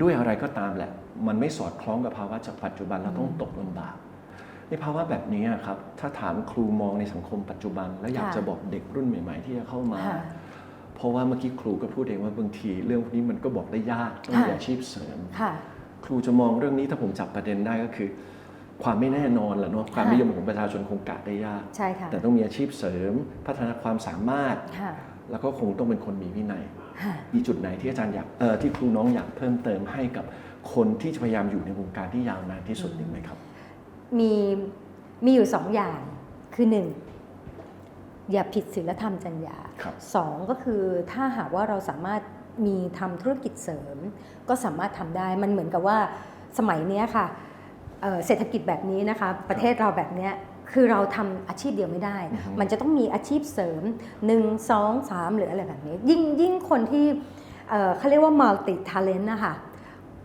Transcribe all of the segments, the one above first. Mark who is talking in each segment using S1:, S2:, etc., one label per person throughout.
S1: ด้วยอะไรก็ตามแหละ มันไม่สอดคล้องกับภาวะจากปัจจุบันเราต้องตกลำบากในภาวะแบบนี้อะครับถ้าถามครูมองในสังคมปัจจุบัน แล้วอยาก
S2: ค่ะ
S1: จะบอกเด็กรุ่นใหม่ ๆ ที่จะเข้ามา
S2: ค่ะ
S1: เพราะว่าเมื่อกี้ครูก็พูดเองว่าบางที เรื่องพวกนี้มันก็บอกได้ยากต้องมี
S2: ค่ะ
S1: อาชีพเสริม
S2: ค่ะ
S1: ครูจะมองเรื่องนี้ถ้าผมจับประเด็นได้ก็คือ ความไม่แน่นอนแหละเนาะความ
S2: ค่ะ
S1: นิยมของประชาชนคงกะได้ยาก
S2: ใช่ค่ะ
S1: แต่ต้องมีอาชีพเสริม พัฒนาความสามารถ
S2: ค่ะ
S1: แล้วก็คงต้องเป็นคนมีวินัย
S2: ค่ะ
S1: มีจุดไหนที่อาจารย์อยากเอ่อที่ครูน้องอยากเพิ่มเติมให้กับคนที่จะพยายามอยู่ในวงการที่ยาวนานที่สุดหนึ่งไหมครับ
S2: มีมีอยู่สองอย่างคือหนึ่งอย่าผิดศีลธรรมจรรยา
S1: ครับ
S2: สองก็คือถ้าหากว่าเราสามารถมีทำธุรกิจเสริม ก็สามารถทำได้มันเหมือนกับว่าสมัยเนี้ยค่ะเอ่อเศรษฐกิจแบบนี้นะคะ ประเทศเราแบบเนี้ย คือเราทำอาชีพเดียวไม่ได้
S1: อือฮึ
S2: มันจะต้องมีอาชีพเสริม 1 2 3 หรืออะไรแบบนี้ ยิ่งยิ่งคนที่เอ่อเขาเรียกว่า multi talent นะคะ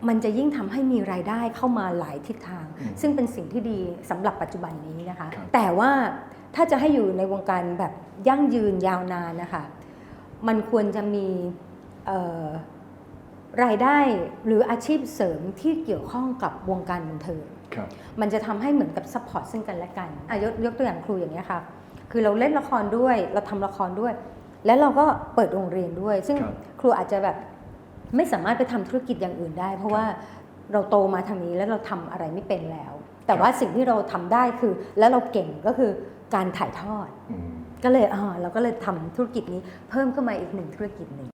S2: มันจะยิ่งทำให้มีรายได้เข้ามาหลายทิศทาง
S1: อืม
S2: ซึ่งเป็นสิ่งที่ดีสำหรับปัจจุบันนี้นะคะ
S1: ครับ
S2: แต่ว่าถ้าจะให้อยู่ในวงการแบบยั่งยืนยาวนานนะคะ มันควรจะมีเอ่อ รายได้หรืออาชีพเสริมที่เกี่ยวข้องกับวงการบันเทิง
S1: ครับ
S2: มันจะทำให้เหมือนกับซัพพอร์ตซึ่งกันและกันอะยกยกตัวอย่างครูอย่างนี้ยค่ะ คือเราเล่นละครด้วย เราทำละครด้วย และเราก็เปิดโรงเรียนด้วย ซึ่ง
S1: ครับ
S2: ครูอาจจะแบบไม่สามารถไปทำธุรกิจอย่างอื่นได้ เพราะว่าเราโตมาทางนี้แล้วเราทำอะไรไม่เป็นแล้ว แต่ว่าสิ่งที่เราทำได้คือ แล้วเราเก่งก็คือการถ่ายทอด
S1: อืม
S2: ก็เลยอ่าเราก็เลยทำธุรกิจนี้เพิ่มขึ้นมาอีกหนึ่งธุรกิจหนึ่ง